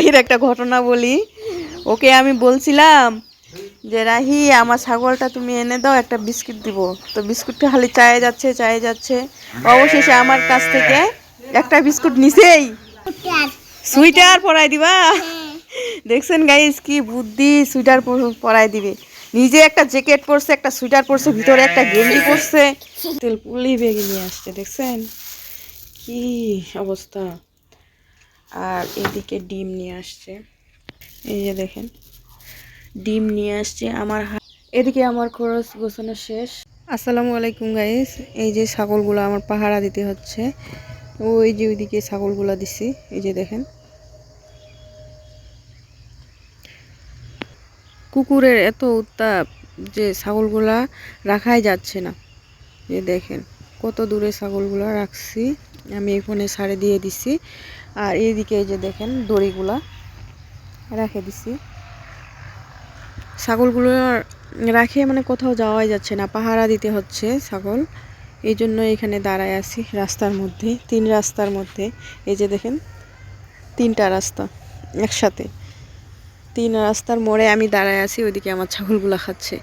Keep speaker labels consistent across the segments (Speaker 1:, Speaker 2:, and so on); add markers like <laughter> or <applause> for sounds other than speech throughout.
Speaker 1: রাহির একটা ঘটনা বলি। ওকে আমি বলছিলাম যে, রাহি, আমার ছাগলটা তুমি এনে দাও, একটা বিস্কুট দিব। তো বিস্কুটটা খালি চায়ে যাচ্ছে চায়ে যাচ্ছে। অবশেষে আমার কাছ থেকে একটা বিস্কুট নিছেই। সুইটার পরাই দিবা? দেখছেন গাইস কি বুদ্ধি, সুইটার পরাই দিবে। নিজে একটা জ্যাকেট পরছে, একটা সুইটার পরছে, ভিতরে একটা গেঞ্জি পরছে। তেল পুলি বেগে নিয়ে আসছে, দেখছেন? কি অবস্থা? আর এদিকে ডিম নিয়ে আসছে। এই যে দেখেন, ডিম নিয়ে আসছে আমার এদিকে আমার খরচ গোছানো শেষ। আসসালামু আলাইকুম গাইস এই যে ছাগলগুলো আমার পাহারা দিতে হচ্ছে। ওই যে ওইদিকে ছাগলগুলো দিছি। এই যে দেখেন। কুকুরের এত উত্তাপ যে ছাগলগুলা রাখাই যাচ্ছে না। এই দেখেন, কত দূরে ছাগলগুলা রাখছি। আমি এখানে ছাড়ে দিয়ে দিছি। আর এইদিকে এই যে দেখেন দড়িগুলা, রেখে দিছি। ছাগলগুলো রাখে মানে কোথাও যাওয়াই যাচ্ছে না, পাহারা দিতে হচ্ছে ছাগল। এই জন্য এখানে দাঁড়ায় আছি রাস্তার মধ্যে, তিন রাস্তার মধ্যে। এই যে দেখেন, তিনটা রাস্তা একসাথে। তিন রাস্তার মোড়ে আমি দাঁড়ায় আছি, ওইদিকে আমার ছাগলগুলো খাচ্ছে।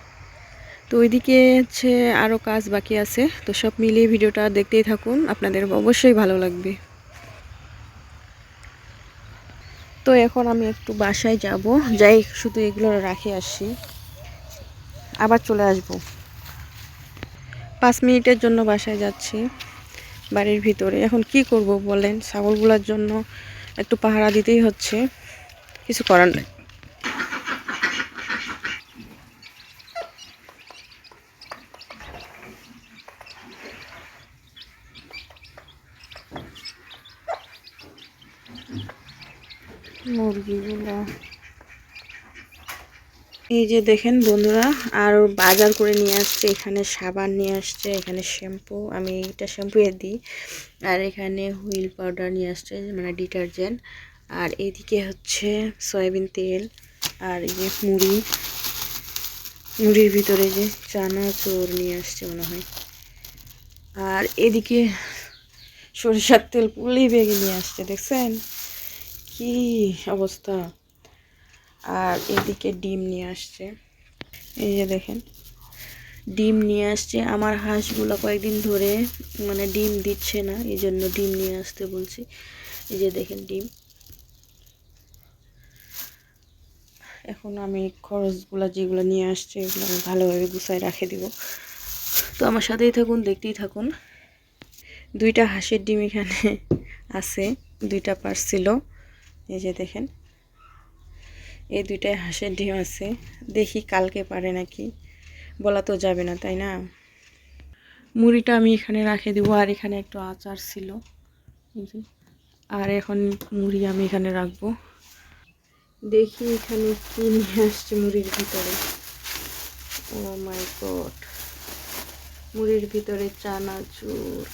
Speaker 1: তো ওইদিকে হচ্ছে আরও কাজ বাকি আছে, তো সব মিলিয়ে ভিডিওটা দেখতেই থাকুন, আপনাদের অবশ্যই ভালো লাগবে। তো এখন আমি একটু বাসায় যাব। যাই, শুধু এগুলো রাখে আসি। আবার চলে আসব। পাঁচ মিনিটের জন্য বাসায় যাচ্ছি বাড়ির ভিতরে। এখন কি করব বলেন? ছাগলগুলোর জন্য একটু পাহারা দিতেই হচ্ছে। কিছু করার নেই। মুরগিগুলো এই যে দেখেন বন্ধুরা, আর বাজার করে নিয়ে আসছে। এখানে সাবান নিয়ে আসছে, এখানে শ্যাম্পু। আমি এটা শ্যাম্পু এ দিই। আর এখানে হুইল পাউডার নিয়ে আসছে মানে ডিটারজেন্ট। আর এদিকে হচ্ছে সয়াবিন তেল আর এই যে মুড়ি। মুড়ির ভিতরে যে চানা চোর নিয়ে আসছে মনে হয়। আর এদিকে সরিষার তেল পুলি বেগে নিয়ে আসছে, দেখছেন? কি অবস্থা? আর এদিকে ডিম নিয়ে আসছে। এই যে দেখেন, ডিম নিয়ে আসছে। আমার হাঁসগুলো কয়েকদিন ধরে মানে ডিম দিচ্ছে না, এই জন্য ডিম নিয়ে আসতে বলছি। এই যে দেখেন ডিম। এখন আমি খরচগুলো যেগুলো নিয়ে আসছে, এগুলো আমি ভালোভাবে গুছায় রাখে দিব। তো আমার সাথেই থাকুন, দেখতেই থাকুন। দুইটা হাঁসের ডিম এখানে আছে, দুইটা পারছিল। এই যে দেখেন। এই দুইটাই হাঁসের ডিম আছে। দেখি কালকে পারে নাকি। বলা তো যাবে না, তাই না? মুড়িটা আমি এখানে রাখে দেবো। আর এখানে একটু আচার ছিল। আর এখন মুড়ি আমি এখানে রাখব। দেখি এখানে কি নিয়ে আসছে মুড়ির ভিতরে। ও মাই গড মুড়ির ভিতরে চানাচুর।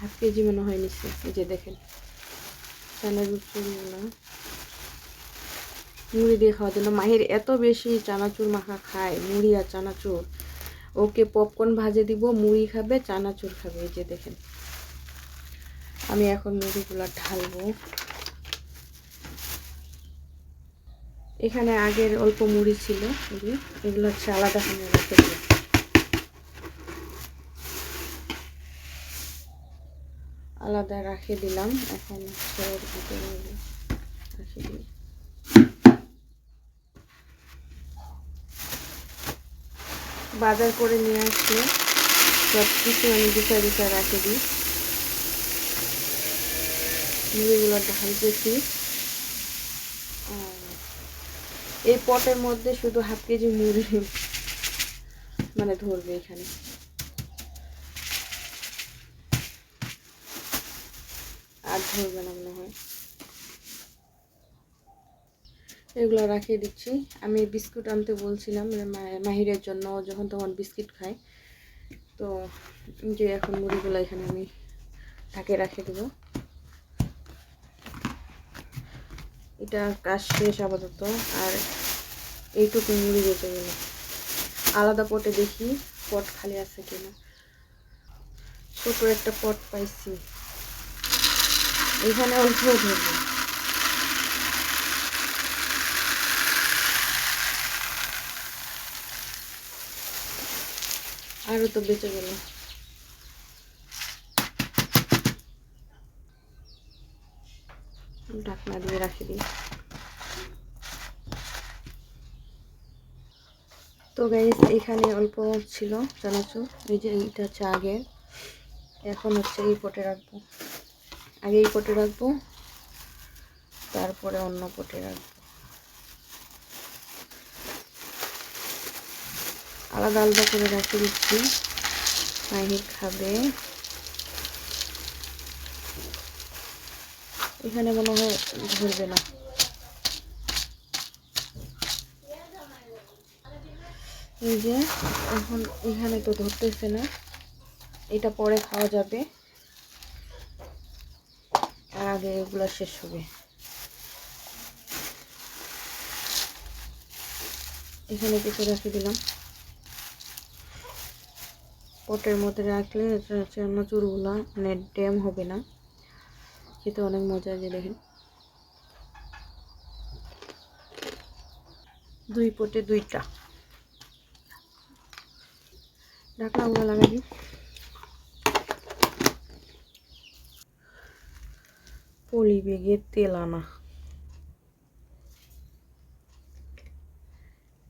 Speaker 1: হাফ কেজি মনে হয় নিচ্ছে এই যে দেখেন। চানাচুর চুরগুলো মুড়ি দিয়ে খাওয়ার জন্য। মাহির এত বেশি চানাচুর মাখা খায়, মুড়ি আর চানাচুর। ওকে পপকর্ন ভাজে দিব, মুড়ি খাবে, চানাচুর খাবে, এই যে দেখেন। আমি এখন মুড়িগুলো ঢালবো। এখানে আগের অল্প মুড়ি ছিল, এগুলো হচ্ছে আলাদা খানে রেখে আলাদা রাখে দিলাম। এখন বাজার করে নিয়ে আসলে সব কিছু আমি গুছায় গুছায় রাখে দিই। মুড়িগুলো ঢালতেছি। এই পটের মধ্যে শুধু হাফ কেজি মুড়ি মানে ধরবে এখানে। আর ধরবে না মনে হয়। এগুলো রাখিয়ে দিচ্ছি। আমি বিস্কুট আনতে বলছিলাম মানে মাহিরের জন্য যখন তখন বিস্কিট খায়। তো যে এখন মুড়িগুলো এখানে আমি ঢাকে রাখে দেবো। এটা কাজ শেষ আপাতত, আর এইটুকু মুড়ি বেঁচে গেল। আলাদা পটে দেখি, পট খালি আছে কিনা। ছোট একটা পট পাইছি। এইখানে অল্প ধরবো। আরও তো বেঁচে গেল। ঢাকনা দিয়ে রাখি দিই। তো গাইস এখানে অল্প ছিল চানাচুর এই যে এইটা হচ্ছে আগে। এখন হচ্ছে এই পটে রাখব। আগে এই পটে রাখব। তারপরে অন্য পটে রাখব। আলাদা আলাদা করে রাখে দিচ্ছি। মাহি খাবে। এখানে মনে হয় ধরবে না। এই যে, এখন এখানে তো ধরতেছে না। এটা পরে খাওয়া যাবে। আগে এগুলো শেষ হবে। এখানে কিছু রেখে দিলাম। পটের মধ্যে রাখলে চানাচুরগুলা মানে ড্যাম হবে না। খেতে অনেক মজা যে দেখেন। দুই পটে দুইটা। ঢাকনাগুলো লাগাই দিই পলি বেগে তেল আনা।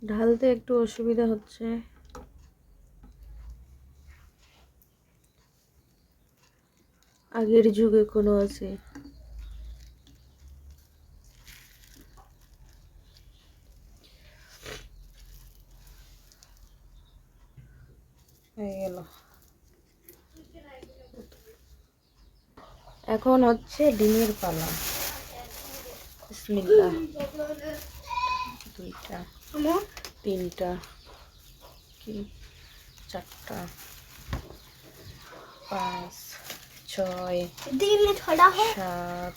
Speaker 1: ঢালতে একটু অসুবিধা হচ্ছে। আগের যুগে কোনো আছে। হয়ে গেল। এখন হচ্ছে ডিমের পালা। বিসমিল্লা দুইটা তিনটা কি? চারটা পাঁচ ছয় সাত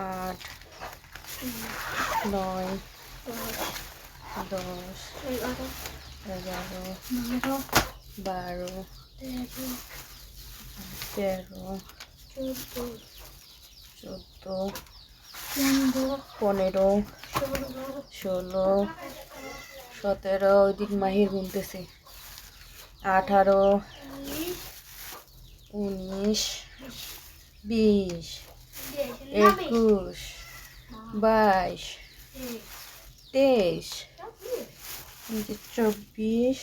Speaker 1: আট নয় দশ এগারো। বারো। চোদ্দ পনেরো ষোলো, সতেরো, ওইদিক মাহির গুনতেছে। আঠারো, উনিশ, বিশ, একুশ, বাইশ, তেইশ, চব্বিশ,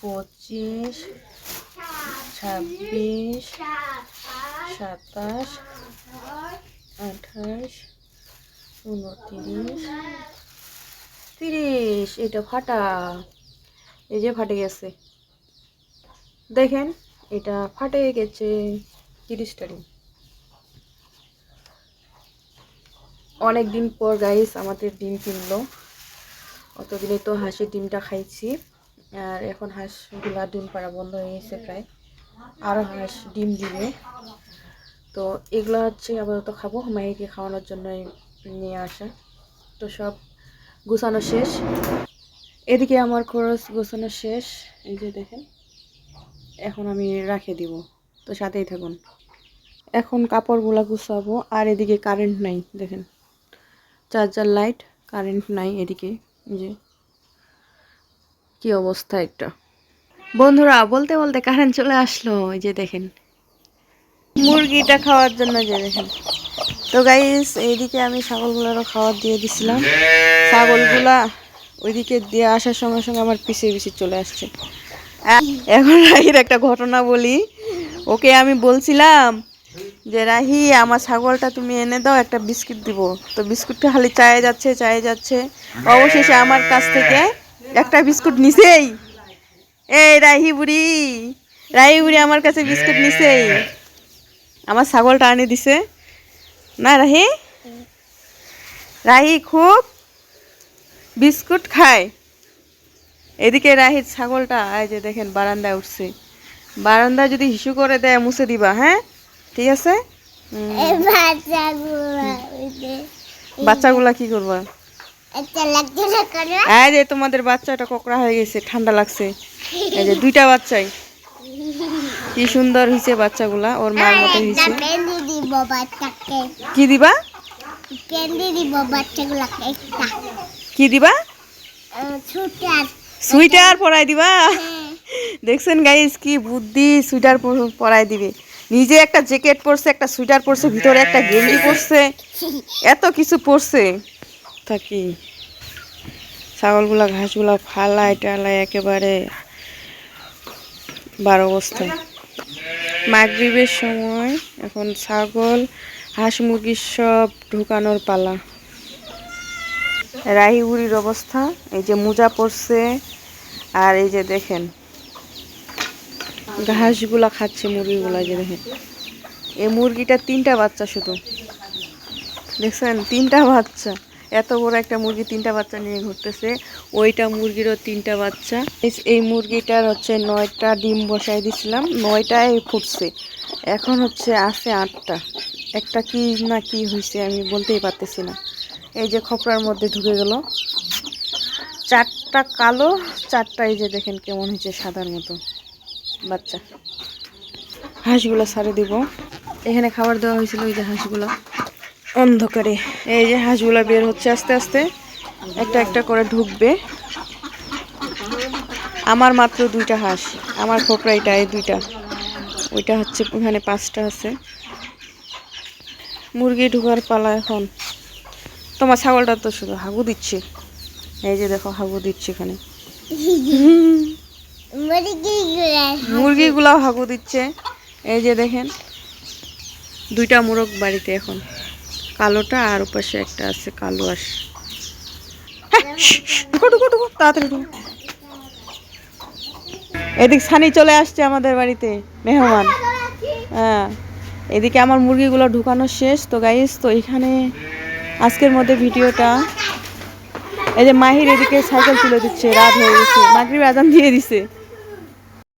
Speaker 1: পঁচিশ ছাব্বিশ সাতাশ আঠাশ উনত্রিশ তিরিশ। এটা ফাটা। এই যে ফাটে গেছে। দেখেন এটা ফাটে গেছে তিরিশটা ডিম। অনেক দিন পর গাইস আমাদের ডিম কিনলো। অতদিনে তো হাঁসের ডিমটা খাইছি। আর এখন হাঁসগুলা ডিম পাড়া বন্ধ হয়ে গেছে প্রায়। আরও হাঁস ডিম দিবে। তো এগুলো হচ্ছে আপাতত খাব মাইকে খাওয়ানোর জন্যই নিয়ে আসা। তো সব গুছানো শেষ। এদিকে আমার খরচ গোছানো শেষ। এই যে দেখেন, এখন আমি রাখে দিব। তো সাথেই থাকুন। এখন কাপড়গুলো গুছাবো, আর এদিকে কারেন্ট নাই, দেখেন। চার্জার লাইট কারেন্ট নাই এদিকে যে। কি অবস্থা একটা? বন্ধুরা বলতে বলতে কারেন্ট চলে আসলো ওই যে দেখেন। মুরগিটা খাওয়ার জন্য যে দেখেন। তো গাইস এইদিকে আমি ছাগলগুলোরও খাবার দিয়ে দিছিলাম। ছাগলগুলা ওইদিকে দিয়ে আসার সঙ্গে সঙ্গে আমার পিছিয়ে পিছিয়ে চলে আসছে। এখন রাহির একটা ঘটনা বলি। ওকে আমি বলছিলাম যে রাহি আমার ছাগলটা তুমি এনে দাও একটা বিস্কিট দিব। তো বিস্কুটটা খালি চায়ে যাচ্ছে চায়ে যাচ্ছে। অবশেষে আমার কাছ থেকে একটা বিস্কুট নিছেই। এই রাহি বুড়ি রাহি বুড়ি আমার কাছে বিস্কুট নিছেই। আমার ছাগলটা আনে দিছে। না রাহি রাহি খুব বিস্কুট খায়। এদিকে রাহির ছাগলটা এই যে দেখেন বারান্দায় উঠছে। বারান্দায় যদি হিসু করে দেয় মুছে দিবা হ্যাঁ? ঠিক আছে? বাচ্চাগুলা কি করবা? এই যে তোমাদের বাচ্চাটা কোকড়া হয়ে গেছে ঠান্ডা লাগছে। এই যে দুইটা বাচ্চাই। কি সুন্দর হয়েছে বাচ্চাগুলা ওর মার মতো হয়েছে। কি দিবা? কি দিবা? সুইটার পরাই দিবা? দেখছেন গাইস কি বুদ্ধি সুইটার পরাই দিবে। নিজে একটা জ্যাকেট পরছে একটা সুইটার পরছে ভিতরে একটা গেঞ্জি পরছে। <laughs> এত কিছু পরছে। থাকি। ছাগলগুলা, ঘাসগুলা ফালাই টালাই একেবারে বার অবস্থায়। মাগরিবের সময় এখন ছাগল, হাঁস মুরগির সব ঢুকানোর পালা। রাহিগুড়ির অবস্থা, এই যে মোজা পড়ছে আর এই যে দেখেন, ঘাসগুলা খাচ্ছে মুরগিগুলা যে দেখেন। এই মুরগিটা তিনটা বাচ্চা শুধু। দেখছেন? তিনটা বাচ্চা। এত বড় একটা মুরগি তিনটা বাচ্চা নিয়ে ঘুরতেছে। ওইটা মুরগিরও তিনটা বাচ্চা। এই- মুরগিটার হচ্ছে নয়টা ডিম বসাই দিছিলাম, নয়টায় ফুটছে। এখন হচ্ছে আছে আটটা। একটা কি না কি হয়েছে আমি বলতেই পারতেছি না। এই যে খপড়ার মধ্যে ঢুকে গেল। চারটা কালো, চারটা এই যে দেখেন কেমন হয়েছে সাদার মতো বাচ্চা। হাঁসগুলো সারে দিব। এখানে খাবার দেওয়া হয়েছিল ওই যে হাঁসগুলো। অন্ধকারে। এই যে হাঁসগুলো বের হচ্ছে আস্তে আস্তে, একটা একটা করে ঢুকবে। আমার মাত্র দুইটা হাঁস, আমার খোপড়াইটা এই দুইটা। ওইটা হচ্ছে ওখানে পাঁচটা আছে। মুরগি ঢুকার পালা এখন। তোমার ছাগলটা তো শুধু হাগু দিচ্ছে। এই যে দেখো, হাগু দিচ্ছে এখানে। মুরগিগুলাও হাগু দিচ্ছে। এই যে দেখেন, দুইটা মোরগ বাড়িতে এখন। কালোটা আর ওপাশে একটা আছে কালো আস হ্যাঁ, তাড়াতাড়ি এদিক সানি চলে আসছে আমাদের বাড়িতে মেহমান। হ্যাঁ এদিকে আমার মুরগিগুলো ঢুকানো শেষ। তো গাইস তো এখানে আজকের মধ্যে ভিডিওটা এই যে মাহির এদিকে সাইকেল তুলে দিচ্ছে রাত হয়ে গেছে। মাগরিব আজান দিয়ে দিছে।